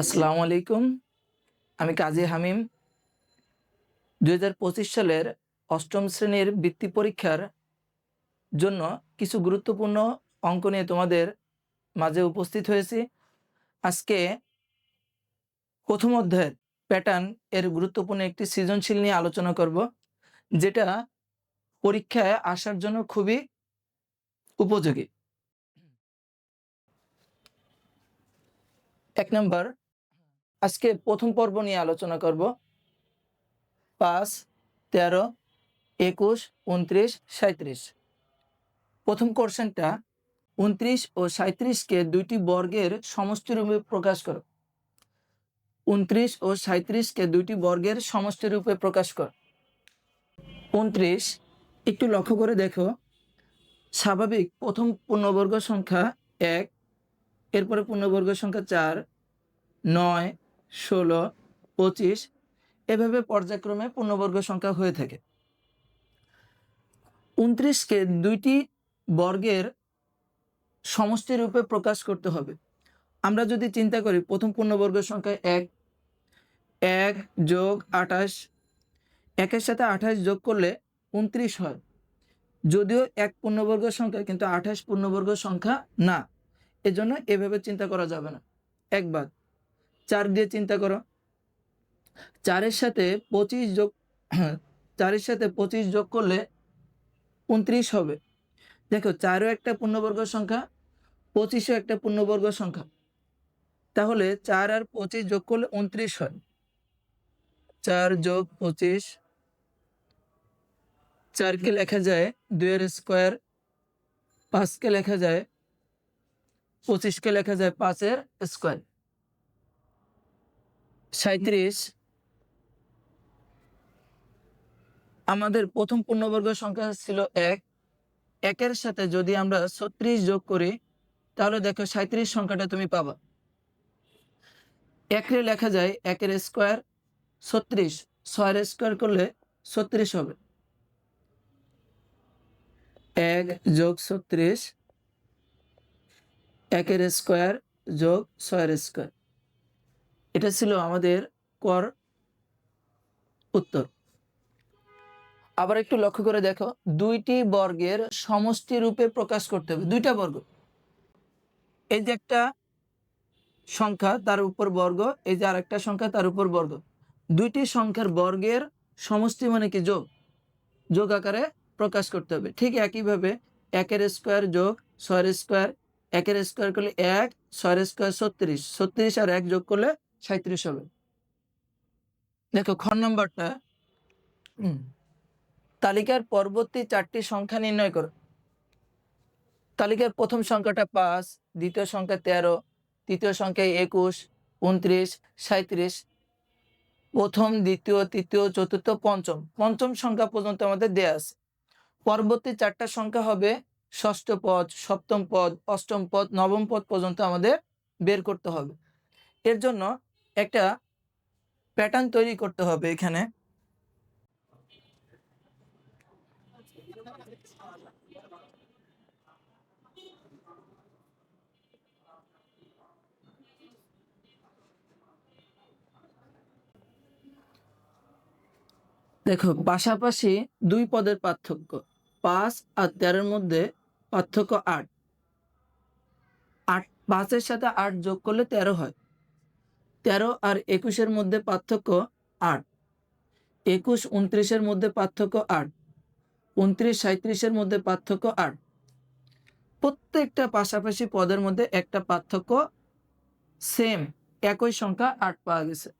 আসসালামু আলাইকুম আমি কাজী হামিম। দু হাজার পঁচিশ সালের অষ্টম শ্রেণির বৃত্তি পরীক্ষার জন্য কিছু গুরুত্বপূর্ণ অঙ্ক নিয়ে তোমাদের মাঝে উপস্থিত হয়েছি। আজকে প্রথম অধ্যায়ের প্যাটার্ন এর গুরুত্বপূর্ণ একটি সৃজনশীল নিয়ে আলোচনা করব, যেটা পরীক্ষায় আসার জন্য খুবই উপযোগী। এক নম্বর আজকে প্রথম পর্ব নিয়ে আলোচনা করব। পাঁচ, তেরো, একুশ উনত্রিশ সাঁত্রিশ প্রথম কোশ্চেনটা উনত্রিশ ও সাঁত্রিশকে দুইটি বর্গের সমষ্টি রূপে প্রকাশ করো। উনত্রিশ ও সাঁত্রিশকে দুইটি বর্গের সমষ্টি রূপে প্রকাশ কর। উনত্রিশ একটু লক্ষ্য করে দেখো। স্বাভাবিক, প্রথম পূর্ণবর্গ সংখ্যা এক, এরপরে পূর্ণবর্গ সংখ্যা চার, নয় ষোলো, পঁচিশ, এভাবে পর্যায়ক্রমে পূর্ণবর্গ সংখ্যা হয়ে থাকে। উনত্রিশকে দুইটি বর্গের সমষ্টি রূপে প্রকাশ করতে হবে। আমরা যদি চিন্তা করি, প্রথম পূর্ণবর্গ সংখ্যা এক এক যোগ আঠাশ, একের সাথে আঠাশ যোগ করলে উনত্রিশ হয়। যদিও এক পূর্ণবর্গ সংখ্যা, কিন্তু আঠাশ পূর্ণবর্গ সংখ্যা না। এজন্য এভাবে চিন্তা করা যাবে না। একবার চার দিয়ে চিন্তা করো। চারের সাথে পঁচিশ যোগ, চারের সাথে পঁচিশ যোগ করলে উনত্রিশ হবে। দেখো, চারও একটা পূর্ণবর্গ সংখ্যা, পঁচিশও একটা পূর্ণবর্গ সংখ্যা। তাহলে চার আর পঁচিশ যোগ করলে উনত্রিশ হয়। চার যোগ পঁচিশ, চারকে লেখা যায় দুইয়ের স্কোয়ার, পাঁচকে লেখা যায়, পঁচিশকে লেখা যায় পাঁচের স্কোয়ার। সাঁত্রিশ আমাদের প্রথম পূর্ণবর্গ সংখ্যা ছিল এক। একের সাথে যদি আমরা ছত্রিশ যোগ করি, তাহলে দেখো সাঁত্রিশ সংখ্যাটা তুমি পাবা। একরে লেখা যায় একের স্কোয়ার ছত্রিশ। ছয়ের স্কোয়ার করলে ছত্রিশ হবে। এক যোগ ছত্রিশ, একের স্কোয়ার যোগ ছয়ের স্কোয়ার। এটা ছিল আমাদের কর উত্তর। আবার একটু লক্ষ্য করে দেখো, দুইটি বর্গের সমষ্টি রূপে প্রকাশ করতে হবে। দুইটা বর্গ। এই যে একটা সংখ্যা, তার উপর বর্গ, এই যে আরেকটা সংখ্যা, তার উপর বর্গ। দুইটি সংখ্যার বর্গের সমষ্টি মানে কি? যোগ। যোগ আকারে প্রকাশ করতে হবে। ঠিক একইভাবে একের স্কোয়ার যোগ, ছয়ের স্কোয়ার। একের স্কোয়ার করলে এক, ছয়ের স্কোয়ার ছত্রিশ। ছত্রিশ আর এক যোগ করলে সাঁত্রিশ হবে। দেখো খ নম্বরটা। তালিকার পরবর্তী চারটি সংখ্যা নির্ণয় করো। তালিকার প্রথম সংখ্যাটা পাঁচ দ্বিতীয় সংখ্যা তেরো তৃতীয় সংখ্যা একুশ উনত্রিশ সাঁত্রিশ প্রথম দ্বিতীয় তৃতীয় চতুর্থ পঞ্চম। পঞ্চম সংখ্যা পর্যন্ত আমাদের দেয়া আছে। পরবর্তী চারটা সংখ্যা হবে ষষ্ঠ পদ সপ্তম পদ অষ্টম পদ নবম পদ পর্যন্ত আমাদের বের করতে হবে। এর জন্য একটা প্যাটার্ন তৈরি করতে হবে এখানে। দেখো, পাশাপাশি দুই পদের পার্থক্য, পাঁচ আর তেরোর মধ্যে পার্থক্য আট। আট, পাঁচের সাথে আট যোগ করলে তেরো হয়। তেরো আর একুশের মধ্যে পার্থক্য আট। একুশ, উনত্রিশের মধ্যে পার্থক্য আট। উনত্রিশ সাঁত্রিশের মধ্যে পার্থক্য আট। প্রত্যেকটা পাশাপাশি পদের মধ্যে একটা পার্থক্য সেম একই সংখ্যা আট পাওয়া গেছে।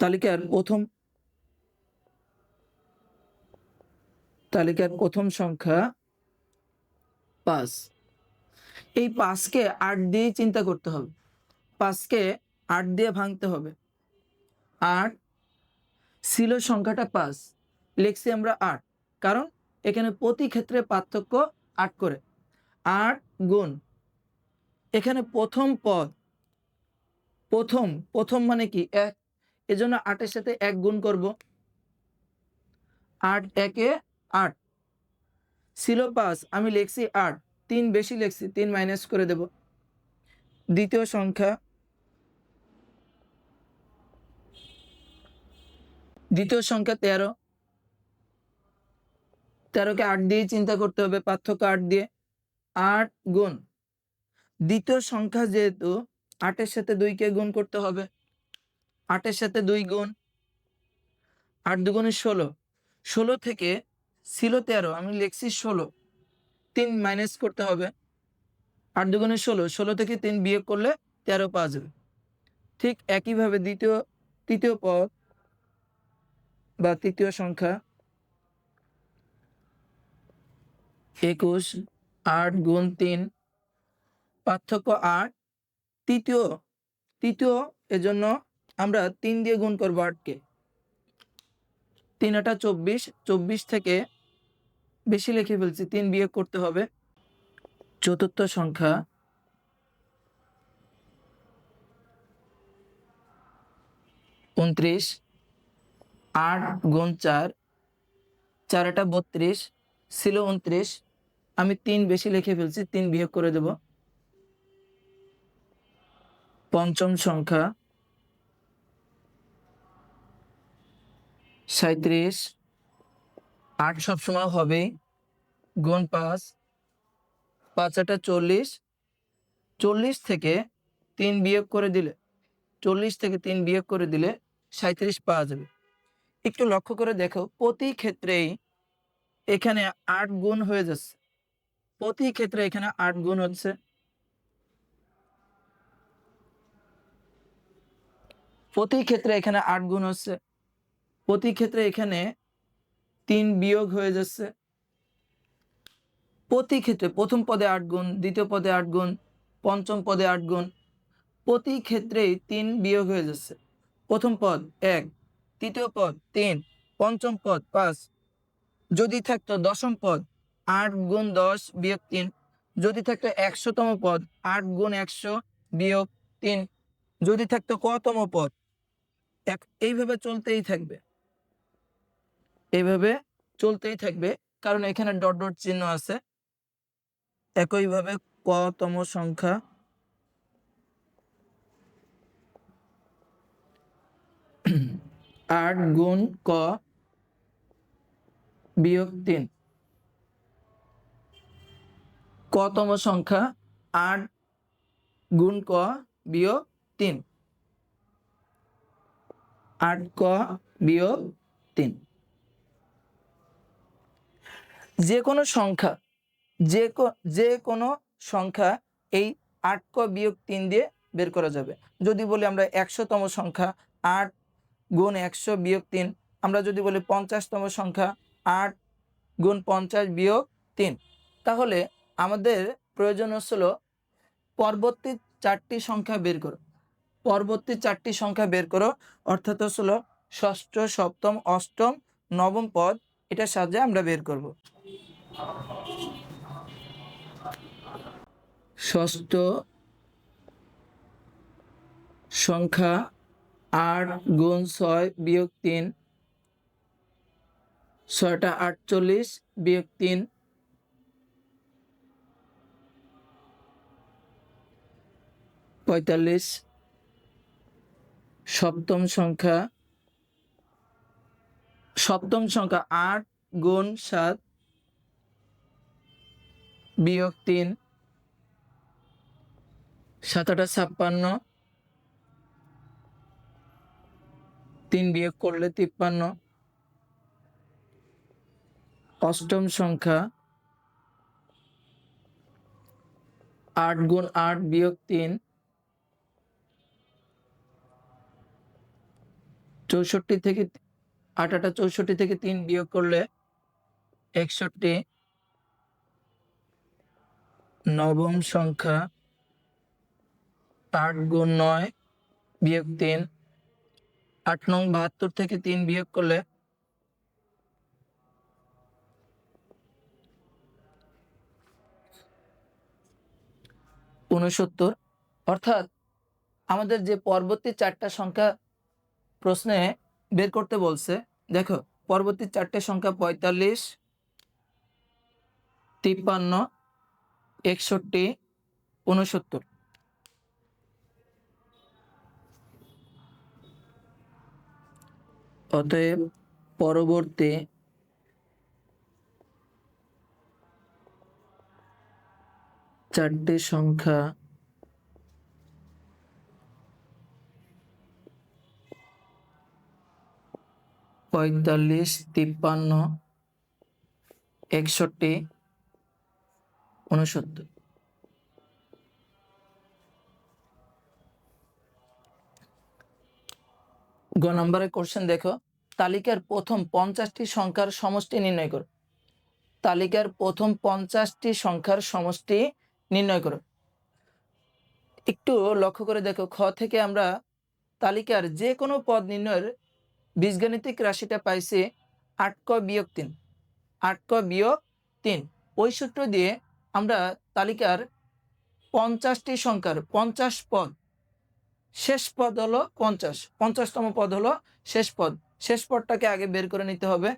তালিকার প্রথম তালিকার প্রথম সংখ্যা পাঁচ। এই পাঁচকে আট দিয়ে চিন্তা করতে হবে। পাঁচকে আট দিয়ে ভাঙতে হবে। আট ছিল সংখ্যাটা পাঁচ, লিখছি আমরা আট, কারণ এখানে প্রতি ক্ষেত্রে পার্থক্য আট করে। আট গুণ, এখানে প্রথম পদ, প্রথম প্রথম মানে কি? এক, এজন্য আটের সাথে এক গুণ করব। আট, একে আট, ছিল পাঁচ, আমি লিখছি আট। তিন বেশি লিখছি, তিন মাইনাস করে দেব। দ্বিতীয় সংখ্যা। দ্বিতীয় সংখ্যা তেরো। তেরোকে আট দিয়ে চিন্তা করতে হবে, পার্থক্য আট দিয়ে। আট গুণ। দ্বিতীয় সংখ্যা যেহেতু, আটের সাথে দুইকে গুণ করতে হবে। আটের সাথে দুই গুণ। আট দুগুণে ষোলো। ষোলো থেকে, ছিল তেরো, আমি লিখছি ষোলো। তিন মাইনাস করতে হবে। আট দুগুণে ষোলো ষোলো থেকে তিন বিয়োগ করলে তেরো পাওয়া যাবে। ঠিক একইভাবে দ্বিতীয়, তৃতীয় পদ বা তৃতীয় সংখ্যা একুশ, আট গুণ তিন, পার্থক্য আট। তৃতীয় তৃতীয় এজন্য আমরা তিন দিয়ে গুণ করব আটকে। তিন আটা চব্বিশ চব্বিশ থেকে বেশি লিখে ফেলছি, তিন বিয়োগ করতে হবে। চতুর্থ সংখ্যা। উনত্রিশ, আট গুণ চার চার আটা বত্রিশ, ছিল উনত্রিশ। আমি তিন বেশি লিখে ফেলছি, তিন বিয়োগ করে দেব। পঞ্চম সংখ্যা। সাঁত্রিশ আট সবসময় হবে গুণ পাঁচ পাঁচ আটা চল্লিশ চল্লিশ থেকে তিন বিয়োগ করে দিলে, চল্লিশ থেকে তিন বিয়োগ করে দিলে সাঁত্রিশ পাওয়া যাবে। একটু লক্ষ্য করে দেখো, প্রতি ক্ষেত্রেই এখানে আট গুণ হয়ে যাচ্ছে। প্রতি ক্ষেত্রে এখানে আট গুণ হচ্ছে। প্রতি ক্ষেত্রে এখানে আট গুণ হচ্ছে। প্রতি ক্ষেত্রে এখানে তিন বিয়োগ হয়ে যাচ্ছে। প্রতি ক্ষেত্রে প্রথম পদে আট গুণ, দ্বিতীয় পদে আট গুণ, পঞ্চম পদে আট গুণ, প্রতি ক্ষেত্রেই তিন বিয়োগ হয়ে যাচ্ছে। প্রথম পদ এক, তৃতীয় পদ তিন, পঞ্চম পদ পাঁচ। যদি থাকতো দশম পদ, আট গুণ দশ বিয়োগ তিন। যদি থাকতো একশোতম পদ, আট গুণ একশো বিয়োগ তিন। যদি থাকতো কতম পদ, এক, এইভাবে চলতেই থাকবে। এইভাবে চলতেই থাকবে। কারণ এখানে ডট ডট চিহ্ন আছে। একইভাবে কতম সংখ্যা। আট গুণ ক বিয়োগ তিন। কতম সংখ্যা, আট গুণ ক বিয়োগ তিন। আট ক বিয়োগ তিন। যে কোনো সংখ্যা, যে যে কোনো সংখ্যা এই আট ক বিয়োগ তিন দিয়ে বের করা যাবে। যদি বলি আমরা একশোতম সংখ্যা, আট গুণ একশো বিয়োগ তিন, আমরা যদি বলি পঞ্চাশতম সংখ্যা, আট গুণ পঞ্চাশ বিয়োগ তিন, তাহলে আমাদের প্রয়োজন হচ্ছিল পরবর্তী চারটি সংখ্যা বের করো, পরবর্তী চারটি সংখ্যা বের করো, অর্থাৎ হচ্ছিল ষষ্ঠ, সপ্তম, অষ্টম, নবম পদ এটার সাহায্যে আমরা বের করব। ষষ্ঠ সংখ্যা আট গুণ ছয় বিয়োগ তিন। ছয়টা আটচল্লিশ বিয়োগ তিন। পঁয়তাল্লিশ। সপ্তম সংখ্যা। সপ্তম সংখ্যা আট গুণ সাত বিয়োগ তিন, সাতটা ছাপ্পান্ন, তিন বিয়োগ করলে তিপ্পান্ন। অষ্টম সংখ্যা, আট গুণ আট বিয়োগ তিন, চৌষট্টি থেকে আট আটা চৌষট্টি থেকে তিন বিয়োগ করলে একষট্টি। নবম সংখ্যা আট গুণ নয় বিয়োগ তিন। আট নং বাহাত্তর থেকে তিন বিয়োগ করলে উনসত্তর অর্থাৎ আমাদের যে পরবর্তী চারটা সংখ্যা প্রশ্নে বের করতে বলছে, দেখো, পরবর্তী চারটে সংখ্যা পঁয়তাল্লিশ, তিপ্পান্ন একষট্টি উনসত্তর অতএব পরবর্তী চারটি সংখ্যা পঁয়তাল্লিশ তিপ্পান্ন একষট্টি উনসত্তর গ নম্বরের কোশ্চেন দেখো। তালিকার প্রথম পঞ্চাশটি সংখ্যার সমষ্টি নির্ণয় করো। তালিকার প্রথম পঞ্চাশটি সংখ্যার সমষ্টি নির্ণয় করো। একটু লক্ষ্য করে দেখো, খ থেকে আমরা তালিকার যে কোনো পদ নির্ণয়ের বীজগাণিতিক রাশিটা পাইছি আট ক বিয়োগ তিন। আট ক বিয়োগ তিন। ওই সূত্র দিয়ে আমরা তালিকার পঞ্চাশটি সংখ্যার পঞ্চাশ পদ। শেষ পদ হলো পঞ্চাশ। পঞ্চাশতম পদ হলো শেষ পদ। শেষ পদটাকে আগে বের করে নিতে হবে।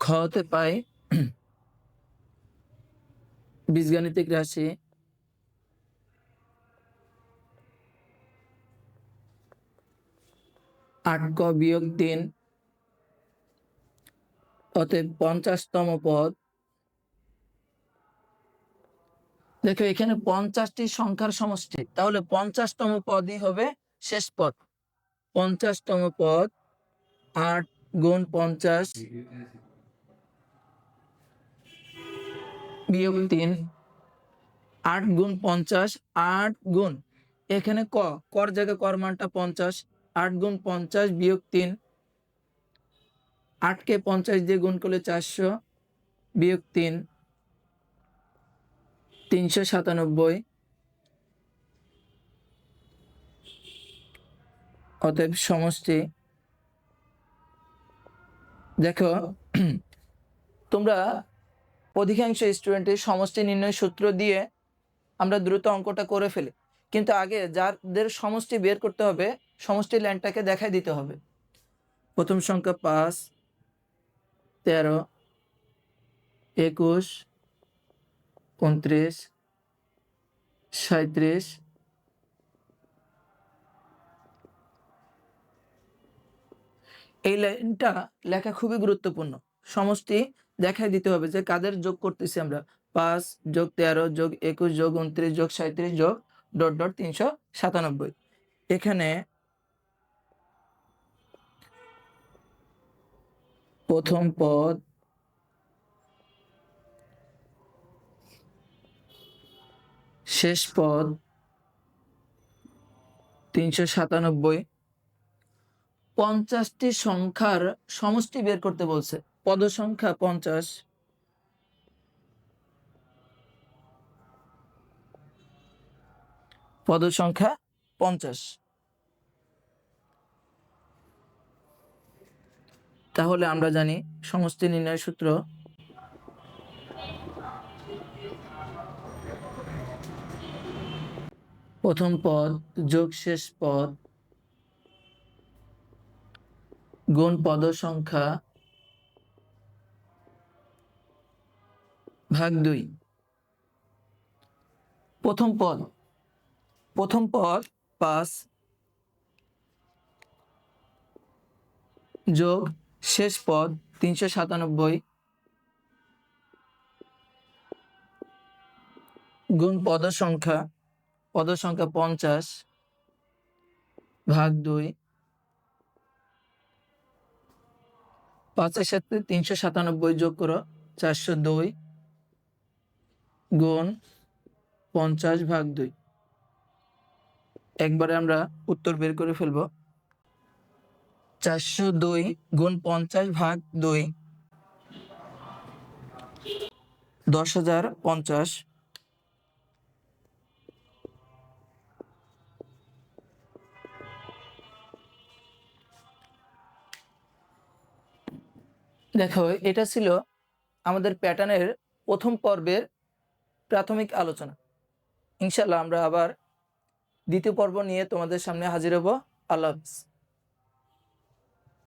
খ হতে পাই বীজগাণিতিক রাশি আট বিয়োগ তিন অতএব পঞ্চাশতম পদ। দেখো, এখানে পঞ্চাশটি সংখ্যার সমষ্টি। তাহলে পঞ্চাশতম পদই হবে শেষ পদ। পঞ্চাশতম পদ, আট গুণ পঞ্চাশ বিয়োগ তিন। আট গুণ পঞ্চাশ, আট গুণ। এখানে ক? কর জায়গায় কর মানটা পঞ্চাশ। আট গুণ পঞ্চাশ বিয়োগ তিন। আটকে পঞ্চাশ দিয়ে গুণ করলে চারশো বিয়োগ তিন। তিনশো সাতানব্বই। অতএব সমষ্টি। দেখো, তোমরা অধিকাংশ স্টুডেন্টের সমষ্টি নির্ণয় সূত্র দিয়ে আমরা দ্রুত অঙ্কটা করে ফেলি। কিন্তু আগে যাদের সমষ্টি বের করতে হবে সমষ্টি লাইনটাকে দেখাই দিতে হবে। প্রথম সংখ্যা পাঁচ, তেরো, একুশ, উনত্রিশ সাঁত্রিশ এই লাইনটা লেখা খুবই গুরুত্বপূর্ণ। সমষ্টি দেখাই দিতে হবে যে কাদের যোগ করতেছি আমরা। পাঁচ যোগ তেরো যোগ একুশ যোগ উনত্রিশ যোগ সাঁত্রিশ যোগ ডট ডট তিনশো সাতানব্বই। এখানে প্রথম পদ শেষ পদ তিনশো সাতানব্বই। পঞ্চাশটি সংখ্যার সমষ্টি বের করতে বলছে। পদ সংখ্যা পঞ্চাশ। পদ সংখ্যা পঞ্চাশ। তাহলে আমরা জানি সমষ্টি নির্ণয় সূত্র প্রথম পদ যোগ শেষ পদ, গুণ পদ সংখ্যা ভাগ দুই। প্রথম পদ প্রথম পদ পাঁচ যোগ শেষ পদ তিনশো সাতানব্বই। গুণ পদ সংখ্যা পদ সংখ্যা পঞ্চাশ ভাগ দুই। পাঁচের সাথে তিনশো সাতানব্বই যোগ করো, চারশো দুই। গুণ পঞ্চাশ ভাগ দুই। একবারে আমরা উত্তর বের করে ফেলব। চারশো দুই গুণ পঞ্চাশ ভাগ দুই। দশ হাজার পঞ্চাশ। দেখো, এটা ছিল আমাদের প্যাটার্নের প্রথম পর্বের প্রাথমিক আলোচনা। ইনশাল্লাহ আমরা আবার দ্বিতীয় পর্ব নিয়ে তোমাদের সামনে হাজির হব। আল্লাহ হাফিজ।